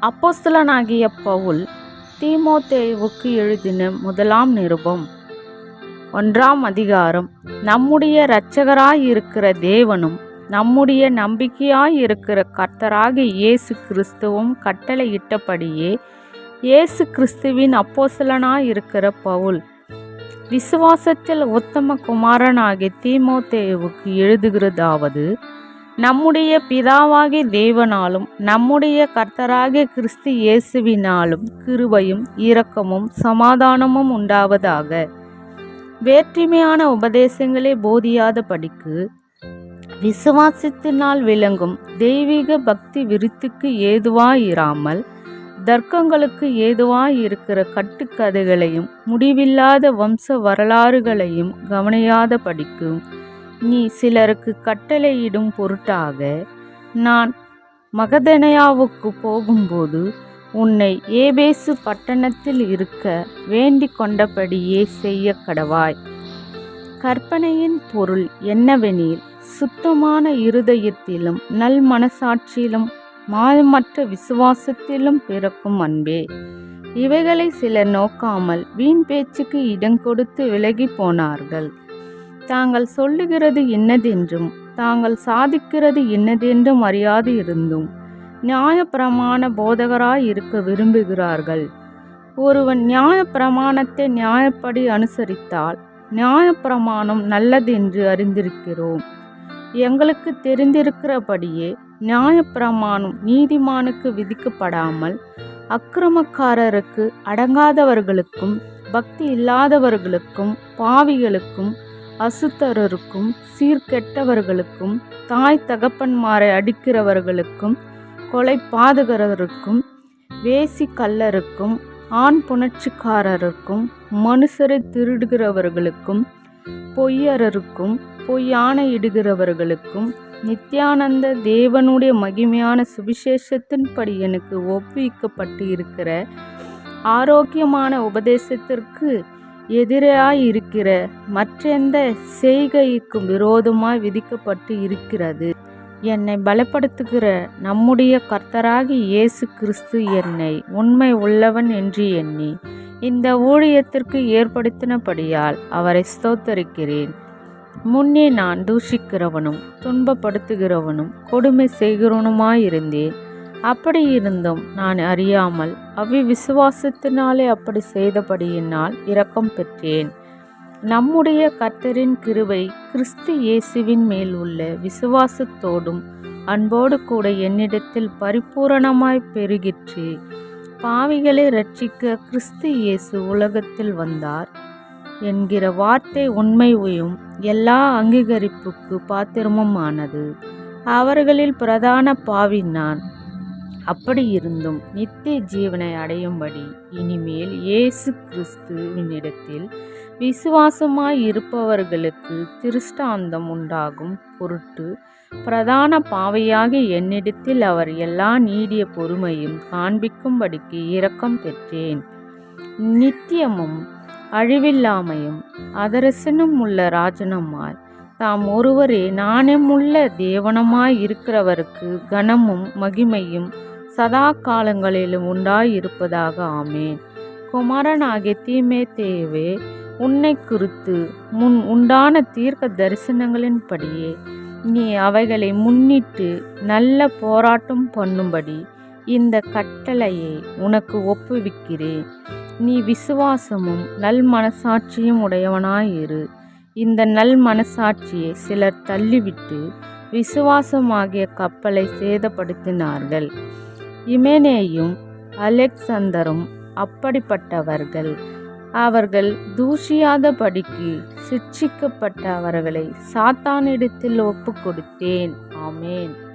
அப்போஸ்தலனாகிய பவுல் தீமோத்தேவுக்கு எழுதின முதலாம் நிருபம். ஒன்றாம் அதிகாரம். நம்முடைய இரட்சகராயிருக்கிற தேவனும் நம்முடைய நம்பிக்கையாயிருக்கிற கர்த்தராக இயேசு கிறிஸ்துவும் கட்டளையிட்டபடியே இயேசு கிறிஸ்துவின் அப்போசலனாயிருக்கிற பவுல் விசுவாசத்தில் உத்தம குமாரனாகிய தீமோத்தேவுக்கு எழுதுகிறதாவது நம்முடைய பிதாவாகிய தேவனாலும் நம்முடைய கர்த்தராகிய கிறிஸ்து இயேசுவினாலும் கிருபையும் இரக்கமும் சமாதானமும் உண்டாவதாக. வேற்றுமையான உபதேசங்களே போதியாத படிக்கு விசுவாசத்தினால் விளங்கும் தெய்வீக பக்தி விருத்துக்கு ஏதுவாயிராமல் தர்க்கங்களுக்கு ஏதுவாயிருக்கிற கட்டுக்கதைகளையும் முடிவில்லாத வம்ச வரலாறுகளையும் கவனியாத படிக்கும் நீ சிலருக்கு கட்டளையிடும் பொருட்டாக நான் மகதனையாவுக்கு போகும்போது உன்னை ஏபேசு பட்டணத்தில் இருக்க வேண்டிக் கொண்டபடியே செய்ய கடவாய். கற்பனையின் பொருள் என்னவெனில் சுத்தமான இருதயத்திலும் நல் மனசாட்சியிலும் மாயமற்ற விசுவாசத்திலும் பிறக்கும் அன்பே. இவைகளை சிலர் நோக்காமல் வீண் பேச்சுக்கு இடம் கொடுத்து விலகி போனார்கள். தாங்கள் சொல்லுகிறது இன்னதென்றும் தாங்கள் சாதிக்கிறது இன்னதென்றும் அறியாது இருந்தும் நியாயப்பிரமாண போதகராய் இருக்க விரும்புகிறார்கள். ஒருவன் நியாயப்பிரமாணத்தை நியாயப்படி அனுசரித்தால் நியாயப்பிரமாணம் நல்லதென்று அறிந்திருக்கிறோம். எங்களுக்கு தெரிந்திருக்கிறபடியே நியாயப்பிரமாணம் நீதிமானுக்கு விதிக்கப்படாமல் அக்கிரமக்காரருக்கு அடங்காதவர்களுக்கும் பக்தி இல்லாதவர்களுக்கும் பாவிகளுக்கும் அசுத்தரருக்கும் சீர்கெட்டவர்களுக்கும் தாய் தகப்பன்மாரை அடிக்கிறவர்களுக்கும் கொலை பாதகரருக்கும் வேசி கல்லருக்கும் ஆண் புணர்ச்சிக்காரருக்கும் மனுஷரை திருடுகிறவர்களுக்கும் பொய்யரருக்கும் பொய்யான இடுகிறவர்களுக்கும் நித்யானந்த தேவனுடைய மகிமையான சுவிசேஷத்தின்படி எனக்கு ஒப்புவிக்கப்பட்டு இருக்கிற ஆரோக்கியமான உபதேசத்திற்கு எதிராய் இருக்கிற மற்றெந்த செய்கைக்கும் விரோதமாய் விதிக்கப்பட்டு இருக்கிறது. என்னை பலப்படுத்துகிற நம்முடைய கர்த்தராகி இயேசு கிறிஸ்து என்னை உண்மை உள்ளவன் என்று எண்ணி இந்த ஊழியத்திற்கு ஏற்படுத்தினபடியால் அவரை ஸ்தோத்தரிக்கிறேன். முன்னே நான் தூஷிக்கிறவனும் துன்பப்படுத்துகிறவனும் கொடுமை செய்கிறவனுமாயிருந்தேன். அப்படி இருந்தும் நான் அறியாமல் அவ்வி விசுவாசத்தினாலே அப்படி செய்தபடியினால் இரக்கம் பெற்றேன். நம்முடைய கர்த்தரின் கிருவை கிறிஸ்து இயேசுவின் மேல் உள்ள விசுவாசத்தோடும் அன்போடு கூட என்னிடத்தில் பரிபூரணமாய் பெருகிற்று. பாவிகளை ரட்சிக்க கிறிஸ்து இயேசு உலகத்தில் வந்தார். என்கிற வார்த்தை உண்மையும் எல்லா அங்கீகரிப்புக்கு பாத்திரமுமானது. அவர்களில் பிரதான பாவி நான். அப்படி இருந்தும் நித்திய ஜீவனை அடையும்படி இனிமேல் இயேசு கிறிஸ்துவினிடத்தில் விசுவாசமாய் இருப்பவர்களுக்கு திருஷ்டாந்தம் உண்டாகும் பொருட்டு பிரதான பாவையாக என்னிடத்தில் அவர் எல்லா நீடிய பொறுமையும் காண்பிக்கும்படிக்கு இரக்கம் பெற்றேன். நித்தியமும் அழிவில்லாமையும் அதரசனும் உள்ள ராஜனமாய் தாம் ஒருவரே நாணமுள்ள தேவனமாய் இருக்கிறவருக்கு கனமும் மகிமையும் சதா காலங்களிலும் உண்டாயிருப்பதாக. ஆமேன். குமாரனாகிய தீமே தேவே உன்னை குறித்து முன் உண்டான தீர்க்க தரிசனங்களின்படியே நீ அவைகளை முன்னிட்டு நல்ல போராட்டம் பண்ணும்படி இந்த கட்டளையை உனக்கு ஒப்புவிக்கிறேன். நீ விசுவாசமும் நல் மனசாட்சியும் உடையவனாயிரு. இந்த நல் மனசாட்சியை சிலர் தள்ளிவிட்டு விசுவாசமாகிய கப்பலை சேதப்படுத்தினார்கள். இமேனேயும் அலெக்சந்தரும் அப்படிப்பட்டவர்கள். அவர்கள் தூஷியாதபடிக்கு சிட்சிக்கப்பட்ட அவர்களை சாத்தானிடத்தில் ஒப்பு கொடுத்தேன் ஆமேன்.